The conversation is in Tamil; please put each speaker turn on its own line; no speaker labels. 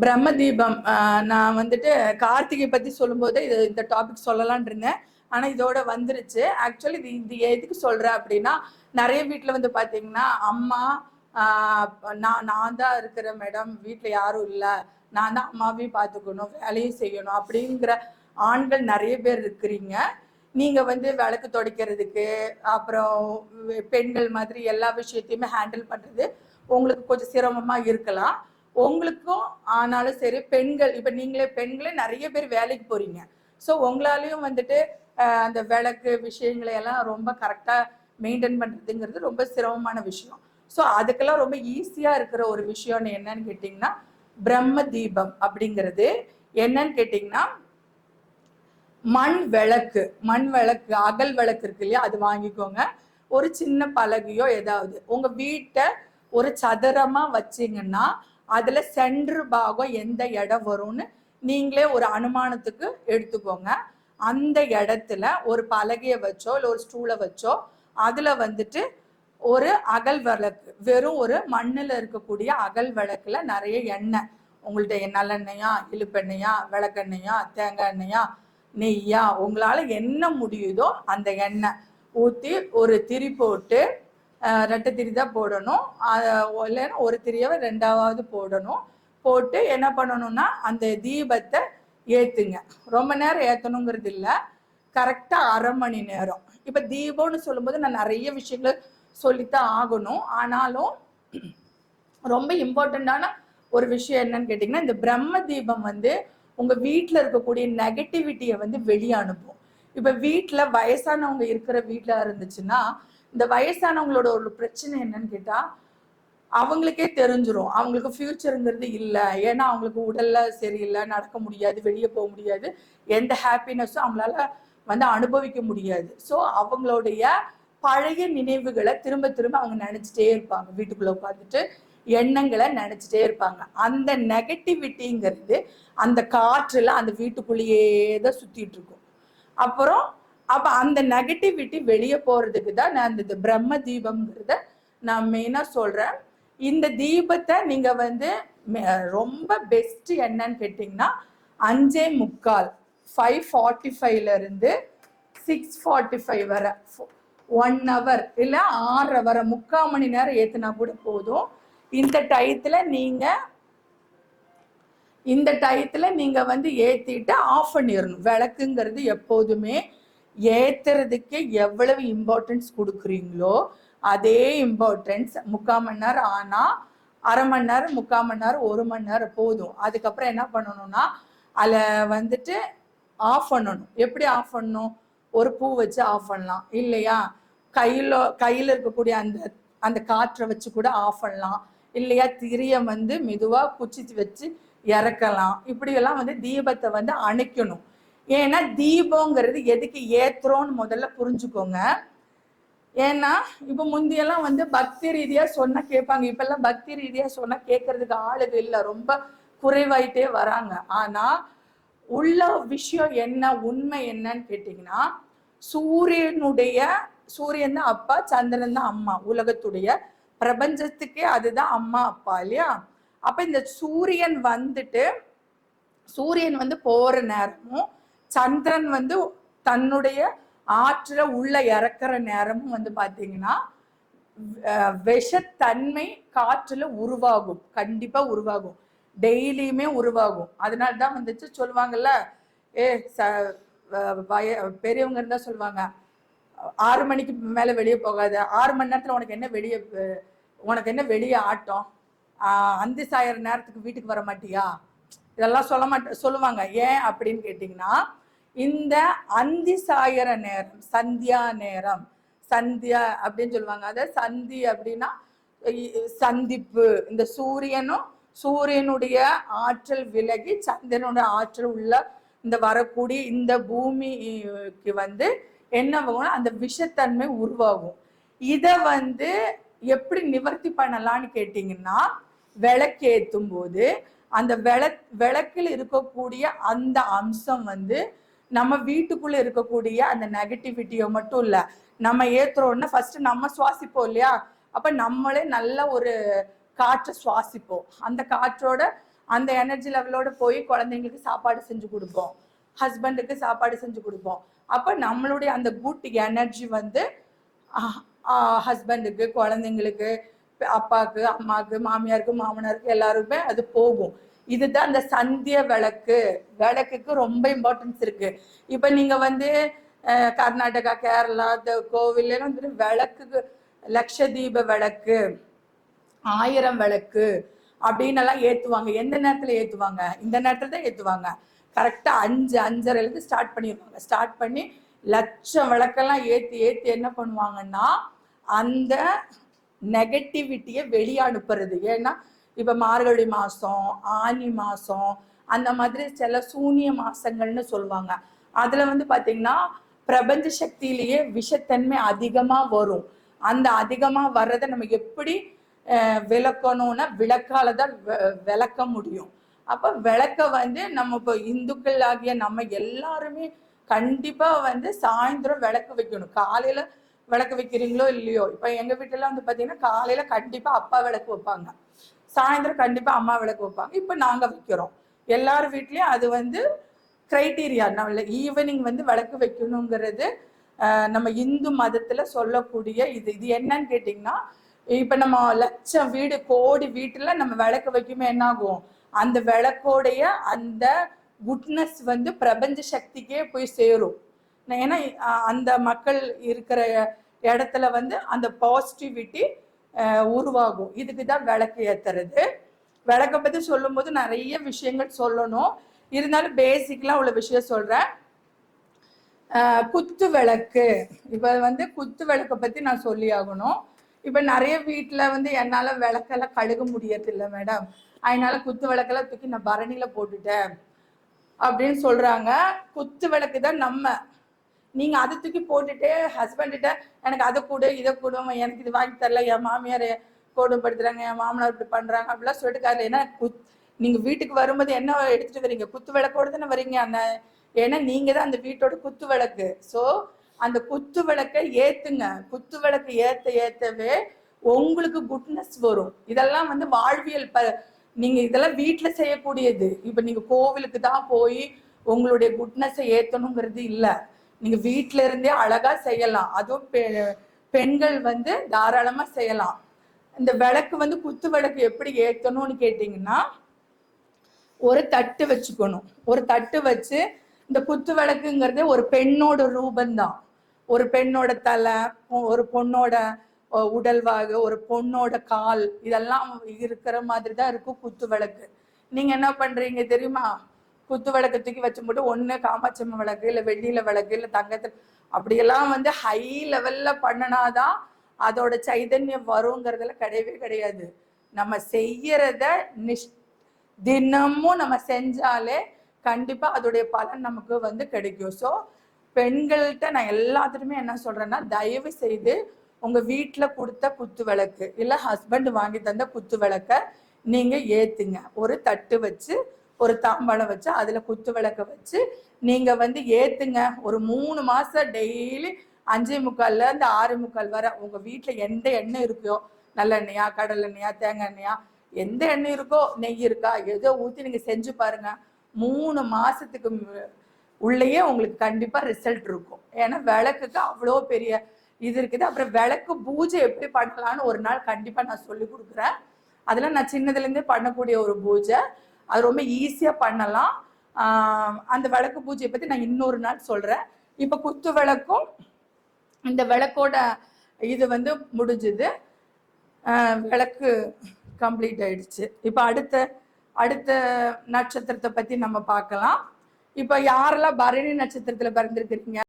பிரம்ம தீபம் நான் வந்துட்டு கார்த்திகை பத்தி சொல்லும்போது இது இந்த டாபிக் சொல்லலாம்னு இருந்தேன். ஆனா இதோட வந்துருச்சு. ஆக்சுவலி இது இது எதுக்கு சொல்றேன் அப்படின்னா நிறைய வீட்டுல வந்து பாத்தீங்கன்னா அம்மா நான் நான் தான் இருக்கிற மேடம் வீட்டுல யாரும் இல்ல. நான் தான் அம்மாவையும் பார்த்துக்கணும் வேலையும் செய்யணும் அப்படிங்கிற ஆண்கள் நிறைய பேர் இருக்கிறீங்க. நீங்க வந்து விளக்கு துடைக்கிறதுக்கு அப்புறம் பெண்கள் மாதிரி எல்லா விஷயத்தையுமே ஹேண்டில் பண்றது உங்களுக்கு கொஞ்சம் சிரமமா இருக்கலாம். உங்களுக்கும் ஆனாலும் சரி பெண்கள் இப்ப நீங்களே பெண்களே நிறைய பேர் வேலைக்கு போறீங்க. ஸோ உங்களாலையும் வந்துட்டு அந்த விளக்கு விஷயங்களை எல்லாம் ரொம்ப கரெக்டா மெயின்டைன் பண்றதுங்கிறது ரொம்ப சிரமமான விஷயம். ஸோ அதுக்கெல்லாம் ரொம்ப ஈஸியா இருக்கிற ஒரு விஷயம்னு என்னன்னு கேட்டிங்கன்னா பிரம்ம தீபம் அப்படிங்கிறது என்னன்னு கேட்டிங்கன்னா மண் விளக்கு மண் விளக்கு அகல் விளக்கு இருக்கு இல்லையா அது வாங்கிக்கோங்க. ஒரு சின்ன பலகையோ ஏதாவது உங்க வீட்டை ஒரு சதுரமா வச்சீங்கன்னா அதில் சென்ட்ரு பாகம் எந்த இடம் வரும்னு நீங்களே ஒரு அனுமானத்துக்கு எடுத்துக்கோங்க. அந்த இடத்துல ஒரு பலகையை வச்சோ இல்லை ஒரு ஸ்டூலை வச்சோ அதில் வந்துட்டு ஒரு அகல் விளக்கு வெறும் ஒரு மண்ணில் இருக்கக்கூடிய அகல் விளக்கில் நிறைய எண்ணெய். உங்கள்கிட்ட நல்லெண்ணெயா இழுப்பெண்ணெயா விளக்கெண்ணெயா தேங்காய் எண்ணெயா நெய்யா உங்களால் என்ன முடியுதோ அந்த எண்ணெய் ஊற்றி ஒரு திரி போட்டு ரெட்டை திரி தான் போடணும். இல்லைன்னா ஒரு திரியாவை ரெண்டாவது போடணும். போட்டு என்ன பண்ணணும்னா அந்த தீபத்தை ஏற்றுங்க ரொம்ப நேரம் ஏற்றணுங்கிறது இல்லை. கரெக்டாக அரை மணி நேரம். இப்போ தீபம்னு சொல்லும்போது நான் நிறைய விஷயங்கள் சொல்லித்தான் ஆகணும். ஆனாலும் ரொம்ப இம்பார்ட்டண்ட்டான ஒரு விஷயம் என்னன்னு கேட்டிங்கன்னா இந்த பிரம்ம தீபம் வந்து உங்கள் வீட்டில் இருக்கக்கூடிய நெகட்டிவிட்டியை வந்து வெளியே அனுப்பும். இப்போ வீட்டில் வயசானவங்க இருக்கிற வீட்டில் இருந்துச்சுன்னா இந்த வயசானவங்களோட ஒரு பிரச்சனை என்னன்னு கேட்டா அவங்களுக்கே தெரிஞ்சிடும் அவங்களுக்கு ஃபியூச்சருங்கிறது இல்லை. ஏன்னா அவங்களுக்கு உடல்ல சரியில்லை நடக்க முடியாது வெளியே போக முடியாது. எந்த ஹாப்பினஸும் அவங்களால வந்து அனுபவிக்க முடியாது. ஸோ அவங்களுடைய பழைய நினைவுகளை திரும்ப திரும்ப அவங்க நினைச்சிட்டே இருப்பாங்க. வீட்டுக்குள்ள உட்காந்துட்டு எண்ணங்களை நினைச்சிட்டே இருப்பாங்க. அந்த நெகட்டிவிட்டிங்கிறது அந்த காற்றுல அந்த வீட்டுக்குள்ளேயே தான் சுத்திட்டு இருக்கும். அப்புறம் அப்ப அந்த நெகட்டிவிட்டி வெளியே போறதுக்கு தான் நான் இந்த பிரம்ம தீபம்ங்கிறத நான் மெயினா சொல்றேன். இந்த தீபத்தை நீங்க வந்து மெ- ரொம்ப பெஸ்ட் என்னன்னு கேட்டிங்கன்னா அஞ்சே முக்கால் ஃபைவ் ஃபார்ட்டி ஃபைவ்ல இருந்து சிக்ஸ் ஃபார்ட்டி ஃபைவ் வரை ஒன் ஹவர் இல்லை ஆறரை வரை முக்கால் மணி நேரம் ஏற்றுனா கூட போதும். இந்த டயத்துல நீங்க இந்த டயத்துல நீங்க வந்து ஏத்திட்டு ஆஃப் பண்ணிடணும் விளக்குங்கிறது எப்போதுமே ஏற்றுறதுக்கு எவ்வளவு இம்பார்ட்டன்ஸ் கொடுக்குறீங்களோ அதே இம்பார்ட்டன்ஸ் முக்கால் மணி நேரம் ஆனா அரை மணி நேரம் முக்கால் மணி நேரம் ஒரு மணி நேரம் போதும். அதுக்கப்புறம் என்ன பண்ணணும்னா அதில் வந்துட்டு ஆஃப் பண்ணணும். எப்படி ஆஃப் பண்ணணும்? ஒரு பூ வச்சு ஆஃப் பண்ணலாம். இல்லையா? கையில் கையில் இருக்கக்கூடிய அந்த அந்த காற்றை வச்சு கூட ஆஃப் பண்ணலாம். இல்லையா? திரிய வந்து மெதுவாக குச்சி வச்சு இறக்கலாம். இப்படியெல்லாம் வந்து தீபத்தை வந்து அணைக்கணும். ஏன்னா தீபங்கிறது எதுக்கு ஏத்துறோம்னு முதல்ல புரிஞ்சுக்கோங்க. ஏன்னா இப்போ முந்தியெல்லாம் வந்து பக்தி ரீதியா சொன்னா கேட்பாங்க. இப்பெல்லாம் பக்தி ரீதியா சொன்னா கேட்கறதுக்கு ஆளுங்க இல்லை. ரொம்ப குறைவாயிட்டே வராங்க. ஆனா உள்ள விஷயம் என்ன உண்மை என்னன்னு கேட்டிங்கன்னா சூரியனுடைய சூரியன் தான் அப்பா சந்திரன் தான் அம்மா. உலகத்துடைய பிரபஞ்சத்துக்கே அதுதான் அம்மா அப்பா இல்லையா? அப்ப இந்த சூரியன் வந்துட்டு சூரியன் வந்து போற நேரமும் சந்திரன் வந்து தன்னுடைய ஆற்றில் உள்ள இறக்குற நேரமும் வந்து பார்த்தீங்கன்னா விஷத்தன்மை காற்றுல உருவாகும். கண்டிப்பா உருவாகும். டெய்லியுமே உருவாகும். அதனால தான் வந்துச்சு சொல்லுவாங்கல்ல ஏ ச அஹ், வய பெரியவங்க இருந்தா சொல்லுவாங்க ஆறு மணிக்கு மேலே வெளியே போகாத. ஆறு மணி நேரத்தில் உனக்கு என்ன வெளியே உனக்கு என்ன வெளியே ஆட்டம்? அந்தி சாயிற நேரத்துக்கு வீட்டுக்கு வர மாட்டியா? இதெல்லாம் சொல்ல மாட்ட சொல்லுவாங்க. ஏன் அப்படின்னு கேட்டிங்கன்னா இந்த அந்தி சாயிற நேரம் சந்தியா நேரம் சந்தியா அப்படின்னு சொல்லுவாங்க. அதாவது சந்தி அப்படின்னா சந்திப்பு. இந்த சூரியனும் சூரியனுடைய ஆற்றல் விலகி சந்திரனுடைய ஆற்றல் உள்ள இந்த வரக்கூடிய இந்த பூமிக்கு வந்து என்ன ஆகும்னா அந்த விஷத்தன்மை உருவாகும். இதை வந்து எப்படி நிவர்த்தி பண்ணலாம்னு கேட்டிங்கன்னா விளக்கேற்றும் போது அந்த விள விளக்கில் இருக்கக்கூடிய அந்த அம்சம் வந்து நம்ம வீட்டுக்குள்ள இருக்கக்கூடிய அந்த நெகட்டிவிட்டியை மட்டும் இல்ல நம்ம ஏத்துறோம்னா ஃபர்ஸ்ட் நம்ம சுவாசிப்போம் இல்லையா? அப்ப நம்மளே நல்ல ஒரு காற்றை சுவாசிப்போம். அந்த காற்றோட அந்த எனர்ஜி லெவலோட போய் குழந்தைங்களுக்கு சாப்பாடு செஞ்சு கொடுப்போம். ஹஸ்பண்டுக்கு சாப்பாடு செஞ்சு கொடுப்போம். அப்போ நம்மளுடைய அந்த குட் எனர்ஜி வந்து ஹஸ்பண்டுக்கு குழந்தைங்களுக்கு அப்பாவுக்கு அம்மாவுக்கு மாமியாருக்கு மாமனாருக்கு எல்லாருக்குமே அது போகும். இதுதான் அந்த சந்திய விளக்கு. விளக்குக்கு ரொம்ப இம்பார்ட்டன்ஸ் இருக்கு. இப்போ நீங்க வந்து கர்நாடகா கேரளா இந்த கோவில்ல வந்துட்டு விளக்குக்கு லட்சதீப விளக்கு ஆயிரம் விளக்கு அப்படின்னு எல்லாம் ஏத்துவாங்க. எந்த நேரத்துல ஏத்துவாங்க? இந்த நேரத்துல தான் ஏத்துவாங்க. கரெக்டா அஞ்சு அஞ்சரைலேருந்து ஸ்டார்ட் பண்ணிடுவாங்க ஸ்டார்ட் பண்ணி லட்சம் விளக்கெல்லாம் ஏத்தி ஏத்தி என்ன பண்ணுவாங்கன்னா அந்த நெகட்டிவிட்டியை வெளியே அனுப்புறது. ஏன்னா இப்போ மார்கழி மாதம் ஆனி மாதம் அந்த மாதிரி சில சூனிய மாசங்கள்னு சொல்லுவாங்க. அதில் வந்து பார்த்தீங்கன்னா பிரபஞ்ச சக்தியிலேயே விஷத்தன்மை அதிகமாக வரும். அந்த அதிகமாக வர்றதை நம்ம எப்படி விளக்கணும்னா விளக்கால தான் வெ- விளக்க முடியும். அப்போ விளக்க வந்து நம்ம இப்போ இந்துக்கள் ஆகிய நம்ம எல்லாருமே கண்டிப்பாக வந்து சாயந்தரம் விளக்கு வைக்கணும். காலையில் விளக்கு வைக்கிறீங்களோ இல்லையோ? இப்போ எங்கள் வீட்டிலலாம் வந்து பார்த்தீங்கன்னா காலையில் கண்டிப்பாக அப்பா விளக்கு வைப்பாங்க. சாயந்தரம் கண்டிப்பாக அம்மா விளக்கு வைப்பாங்க. இப்போ நாங்கள் வைக்கிறோம். எல்லார் வீட்லேயும் அது வந்து க்ரைட்டீரியா நம்மள ஈவினிங் வந்து விளக்கு வைக்கணுங்கிறது நம்ம இந்து மதத்தில் சொல்லக்கூடிய இது. இது என்னன்னு கேட்டிங்கன்னா இப்போ நம்ம லட்சம் வீடு கோடி வீட்டில் நம்ம விளக்கு வைக்குமே என்ன ஆகும் அந்த விளக்கோடைய அந்த குட்னஸ் வந்து பிரபஞ்ச சக்திக்கே போய் சேரும். ஏன்னா அந்த மக்கள் இருக்கிற இடத்துல வந்து அந்த பாசிட்டிவிட்டி உருவாகும். இதுக்கு தான் விளக்கு ஏத்துறது. விளக்கை பத்தி சொல்லும்போது நிறைய விஷயங்கள் சொல்லணும். இருந்தாலும் பேசிக்லாம் உள்ள விஷயம் சொல்றேன். குத்து விளக்கு. இப்ப வந்து குத்து விளக்கை பத்தி நான் சொல்லி ஆகணும். இப்ப நிறைய வீட்டில் வந்து என்னால விளக்கெல்லாம் கழுக முடியறது இல்லை மேடம் அதனால குத்து விளக்கெல்லாம் தூக்கி நான் பரணியில போட்டுட்டேன். அப்படின்னு சொல்றாங்க. குத்து விளக்கு தான் நம்ம நீங்க அதை தூக்கி போட்டுட்டு ஹஸ்பண்ட்கிட்ட எனக்கு அதை கொடு இதை கொடு எனக்கு இது வாங்கி தரல என் மாமியார் கோடுபடுத்துறாங்க என் மாமனார் இப்படி பண்றாங்க அப்படிலாம் சொல்லிட்டு காரில் ஏன்னா குத் நீங்க வீட்டுக்கு வரும்போது என்ன எடுத்துட்டு வரீங்க? குத்து விளக்கோடு தானே வரீங்க? அந்த ஏன்னா நீங்க தான் அந்த வீட்டோட குத்து விளக்கு. ஸோ அந்த குத்து விளக்கை ஏத்துங்க. குத்து விளக்கு ஏத்த ஏத்தவே உங்களுக்கு குட்னஸ் வரும். இதெல்லாம் வந்து வாழ்வியல் ப நீங்க இதெல்லாம் வீட்டில் செய்யக்கூடியது. இப்போ நீங்க கோவிலுக்கு தான் போய் உங்களுடைய குட்னஸை ஏற்றணுங்கிறது இல்லை. நீங்க வீட்டில இருந்தே அழகா செய்யலாம். அதுவும் பெ- பெண்கள் வந்து தாராளமா செய்யலாம். இந்த விளக்கு வந்து குத்து விளக்கு எப்படி ஏற்றணும்னு கேட்டீங்கன்னா ஒரு தட்டு வச்சுக்கணும். ஒரு தட்டு வச்சு இந்த குத்து விளக்குங்கிறது ஒரு பெண்ணோட ரூபந்தான். ஒரு பெண்ணோட தலை ஒரு பொண்ணோட உடல்வாகு ஒரு பொண்ணோட கால் இதெல்லாம் இருக்கிற மாதிரி தான் இருக்கும் குத்து விளக்கு. நீங்க என்ன பண்றீங்க தெரியுமா? குத்து விளக்கு தூக்கி வச்சு போட்டு ஒண்ணு காமாட்சியம்மன் விளக்கு இல்ல வெள்ளியில விளக்கு இல்ல தங்கத்தில் அப்படியெல்லாம் வந்து ஹை லெவல்ல பண்ணனாதான் அதோட சைதன்யம் வருங்கிறதுல கிடையவே கிடையாது. நம்ம செய்யறத நிஷ் தினமும் நம்ம செஞ்சாலே கண்டிப்பா அதோடைய பலன் நமக்கு வந்து கிடைக்கும். ஸோ பெண்கள்கிட்ட நான் எல்லாத்துக்குமே என்ன சொல்றேன்னா தயவு செய்து உங்க வீட்டில் கொடுத்த குத்து விளக்கு இல்லை ஹஸ்பண்ட் வாங்கி தந்த குத்து விளக்க நீங்க ஏத்துங்க. ஒரு தட்டு வச்சு ஒரு தாம்பாளம் வச்சு அதில் குத்து விளக்க வச்சு நீங்கள் வந்து ஏற்றுங்க ஒரு மூணு மாதம் டெய்லி அஞ்சே முக்கால்ல இருந்து ஆறு முக்கால் வரை உங்கள் வீட்டில் எந்த எண்ணெய் இருக்கோ நல்லெண்ணெயா கடலெண்ணெயா தேங்காய் எண்ணெயா எந்த எண்ணெய் இருக்கோ நெய் இருக்கா ஏதோ ஊற்றி நீங்கள் செஞ்சு பாருங்க. மூணு மாதத்துக்கு உள்ளேயே உங்களுக்கு கண்டிப்பாக ரிசல்ட் இருக்கும். ஏன்னா விளக்குக்கு அவ்வளோ பெரிய இது இருக்குது. அப்புறம் விளக்கு பூஜை எப்படி பண்ணலாம்னு ஒரு நாள் கண்டிப்பாக நான் சொல்லி கொடுக்குறேன். அதெல்லாம் நான் சின்னதுலேருந்தே பண்ணக்கூடிய ஒரு பூஜை. அது ரொம்ப ஈஸியாக பண்ணலாம். அந்த விளக்கு பூஜையை பற்றி நான் இன்னொரு நாள் சொல்கிறேன் இப்போ குத்து விளக்கும் இந்த விளக்கோட இது வந்து முடிஞ்சுது. விளக்கு கம்ப்ளீட் ஆயிடுச்சு. இப்போ அடுத்த அடுத்த நட்சத்திரத்தை பற்றி நம்ம பார்க்கலாம். இப்போ யாரெல்லாம் பரணி நட்சத்திரத்தில் பிறந்திருக்கிறீங்க?